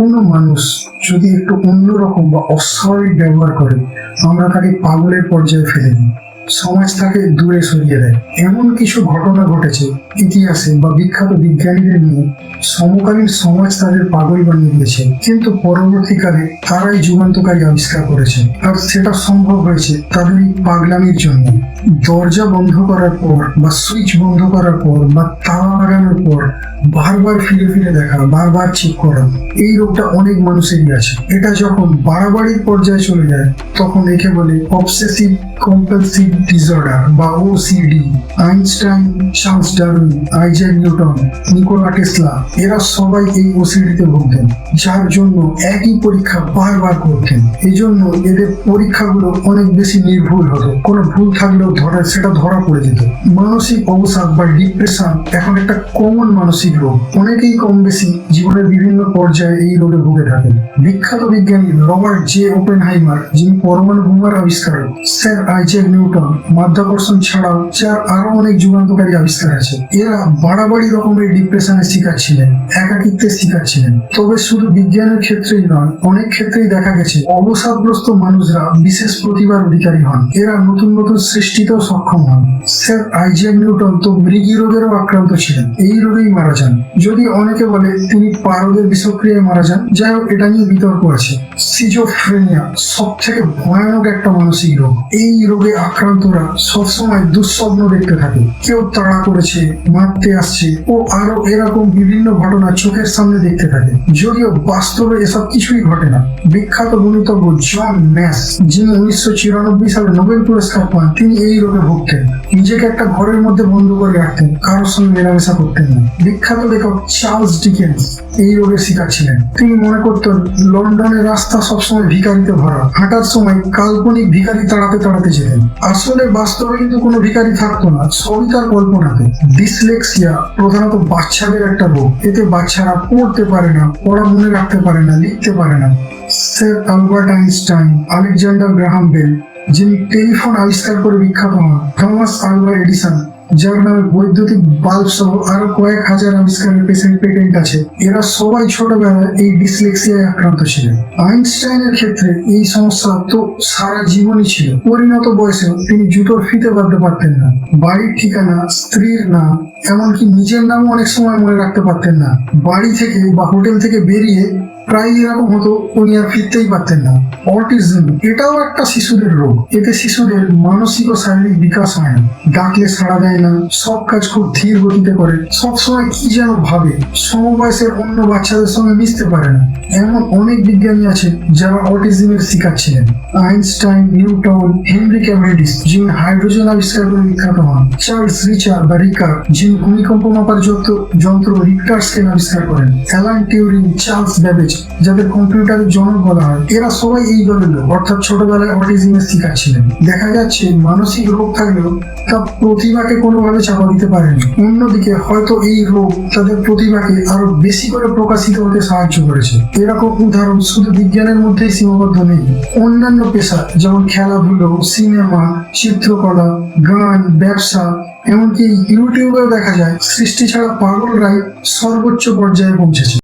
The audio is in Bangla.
কোনো মানুষ যদি একটু অন্যরকম বা অস্বাভাবিক ব্যবহার করে, আমরা তাকে পাগলের পর্যায়ে ফেলে দিই। সমাজ তাকে দূরে সরিয়ে দেয়। এমন কিছু ঘটনা ঘটেছে ইতিহাসে বা বিখ্যাত বিজ্ঞানীদের নিয়ে। সমকালীন সমাজ তাদের পাগল বানিয়ে দিয়েছে, কিন্তু পরবর্তীকালে তারাই যুগান্তকারী আবিষ্কার করেছে। আর সেটা সম্ভব হয়েছে তাদের পাগলামির জন্য। দরজা বন্ধ করার পর বা সুইচ বন্ধ করার পর বা তালা লাগানোর পর বারবার ফিরে ফিরে দেখা, বারবার চেক করা, এই রোগটা অনেক মানুষেরই আছে। এটা যখন বাড়াবাড়ির পর্যায়ে চলে যায়, তখন একে বলে অবসেসিভ কম্পালসিভ ডিসঅর্ডার বা OCD Einstein, Charles Darwin Isaac Newton, Nikola Tesla, এরা সবাই এই ওসিডিতে ভুগতেন, যার জন্য একই পরীক্ষা বারবার করতেন। এই জন্য এদের পরীক্ষাগুলো অনেক বেশি নির্ভুল হতো। কোনো ভুল থাকলেও ধরা সেটা ধরা পড়ে যেত। মানসিক অবসাদ বা ডিপ্রেশন এখন একটা কমন মানসিক রোগ। অনেকেই কম বেশি জীবনের বিভিন্ন পর্যায়ে এই রোগে ভুগে থাকেন। বিখ্যাত বিজ্ঞানী রবার্ট জে ওপেনহাইমার, যিনি পরমাণু বোমার আবিষ্কারক, স্যার আইজ্যাক নিউটন, মাধ্যাকর্ষণ ছাড়াও যার আরও অনেক যুগান্তকারী আবিষ্কার আছে। এরা বাড়াবাড়ি রকমের ডিপ্রেশনের শিকার ছিলেন, একাকিত্বের শিকার ছিলেন। তবে শুধু বিজ্ঞানের ক্ষেত্রেই নয়, অনেক ক্ষেত্রেই দেখা গেছে, অবসাদগ্রস্ত মানুষরা বিশেষ প্রতিভার অধিকারী হন। এরা নতুন নতুন সৃষ্টিতেও সক্ষম হন। স্যার আইজ্যাক নিউটন তো মৃগী রোগেরও আক্রান্ত ছিলেন। এই রোগেই মারা যান। যদি অনেকে বলে তিনি পারদের বিষক্রিয়ায় মারা যান, যাই হোক, এটা নিয়ে বিতর্ক আছে। সিজোফ্রেনিয়া সব থেকে ভয়ানক একটা মানসিক রোগ। এই রোগে আক্রান্তরা সবসময় দুঃস্বপ্ন দেখতে থাকে। কেউ তাড়া করেছে, মারতে আসছে, ও আরও এরকম বিভিন্ন ঘটনা চোখের সামনে দেখতে থাকে। যদিও বাস্তবে এসব কিছুই ঘটে না। বিখ্যাত গণিতজ্ঞ জন ম্যাস, যিনি উনিশশো চিরানব্বই সালে নোবেল পুরস্কার পান, তিনি এই রোগে ভুগতেন। নিজেকে একটা ঘরের মধ্যে বন্ধ করে রাখতেন, কারোর সঙ্গে মেলামেশা করতেন না। বিখ্যাত লেখক চার্লস ডিকেন্স এই রোগের শিকার ছিলেন। তিনি মনে করতেন, লন্ডনের রাস্তা সবসময় ভিখারিতে ভরা। হাঁটার সময় কাল্পনিক ভিখারি তাড়াতে তাড়াতে যেতেন। আসলে বাস্তবে কিন্তু কোনো ভিখারি থাকতো না, সবই তার কল্পনাতে। ডিসলেক্সিয়া প্রধানত বাচ্চাদের একটা রোগ। এতে বাচ্চারা পড়তে পারে না, পড়া মনে রাখতে পারে না, লিখতে পারে না। Sir Albert Einstein, Alexander Graham Bell যিনি টেলিফোন আবিষ্কার করে বিখ্যাত হন, থমাস আলভা এডিসন, যার নামে বৈদ্যুতিক বাল্ব সহ আরও কয়েক হাজার আবিষ্কারের পেশেন্ট পেটেন্ট আছে। এরা সবাই ছোটবেলায় এই ডিসলেক্সিয়ায় আক্রান্ত ছিলেন। আইনস্টাইনের ক্ষেত্রে এই সমস্যা তো সারা জীবনই ছিল। পরিণত বয়সেও তিনি জুতোর ফিতে বাঁধতে পারতেন না। বাড়ির ঠিকানা, স্ত্রীর নাম, এমনকি নিজের নামও অনেক সময় মনে রাখতে পারতেন না। বাড়ি থেকে বা হোটেল থেকে বেরিয়ে প্রায় এরকম হতো, উনি আর ফিরতেই পারতেন না। অটিজম, এটাও একটা শিশুদের রোগ। এতে শিশুদের মানসিক ও শারীরিক বিকাশ হয় না। ডাকলে সাড়া দেয় না, সব কাজ খুব ধীর গতিতে করে। সবসময় কি যেন ভাবে, সমবয়সের অন্য বাচ্চাদের সঙ্গে মিশতে পারে না। এমন অনেক বিজ্ঞানী আছে যারা অটিজমের শিকার ছিলেন। আইনস্টাইন, নিউটন, হেনরি ক্যাভেন্ডিস যিনি হাইড্রোজেন আবিষ্কার করে বিখ্যাত হন। চার্লস রিচার বা রিকার, যিনি ভূমিকম্প মাপার যন্ত্র যন্ত্র রিক্টার স্কেল আবিষ্কার করেন। অ্যালান টিউরিং, চার্লস ব্যাবেজ যাদের কম্পিউটারের জনক বলা হয়, এরা সবাই এই দলের লোক। অর্থাৎ ছোটবেলায় অটিজমের শিকার ছিলেন। দেখা যাচ্ছে মানসিক রোগ থাকলেও তা প্রতিভাকে কোনোভাবে চাপা দিতে পারেনি। অন্যদিকে হয়তো এই রোগ তাদের প্রতিভাকে আরও বেশি করে প্রকাশিত হতে সাহায্য করেছে। এরকম উদাহরণ শুধু বিজ্ঞানের মধ্যেই সীমাবদ্ধ নেই। অন্যান্য পেশা যেমন খেলাধুলো সিনেমা চিত্রকলা, গান, ব্যবসা, এমনকি ইউটিউবেও দেখা যায়, সৃষ্টি ছাড়া পাগলরাই সর্বোচ্চ পর্যায়ে পৌঁছেছে।